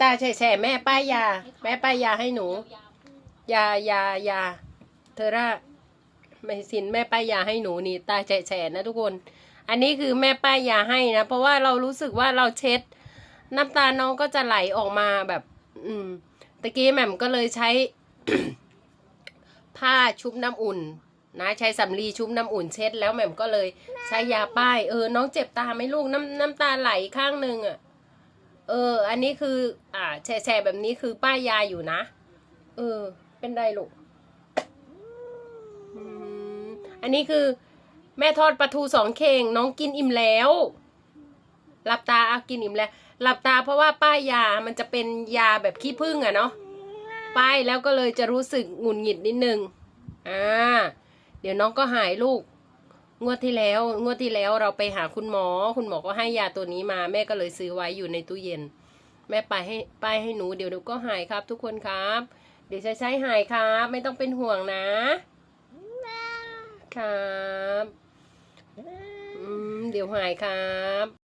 ตาแฉะแม่ป้ายยา แม่ป้ายยาให้หนู ยายายาเธอระไม่สินแม่ป้ายยาให้หนูนี่ ตาแฉะๆนะทุกคน อันนี้คือแม่ป้ายยาให้นะ เพราะว่าเรารู้สึกว่าเราเช็ด น้ำตาน้องก็จะไหลออกมาแบบ อืมตะกี้แหม่มก็เลยใช้ ผ้าชุบน้ำอุ่น นะใช้สำลีชุบน้ำอุ่นเช็ด แล้วแหม่มก็เลยใช้ยาป้ายเออน้องเจ็บตาไหมลูกน้ำน้ำตาไหลข้างหนึ่งอะ เออ อันนี้คือ อ่าแฉะๆแบบนี้คือป้ายยาอยู่นะ เออ เป็นไรลูกอันนี้คือ แม่ทอดปลาทูสองเข่งน้องกินอิ่มแล้ว หลับตาเอากินอิ่มแล้ว หลับตาเพราะว่าป้ายยามันจะเป็นยาแบบขี้ผึ้งอะเนาะ ป้ายแล้วก็เลยจะรู้สึกหงุนหงิดนิดนึง อ่า เดี๋ยวน้องก็หายลูก งวดที่แล้ว งวดที่แล้วเราไปหาคุณหมอ คุณหมอก็ให้ยาตัวนี้มา แม่ก็เลยซื้อไว้อยู่ในตู้เย็น แม่ไปให้ไปให้หนูเดี๋ยวเดี๋ยวก็หายครับ ทุกคนครับ เดี๋ยวใช้ใช้หายครับ ไม่ต้องเป็นห่วงนะ ครับ อืมเดี๋ยวหายครับ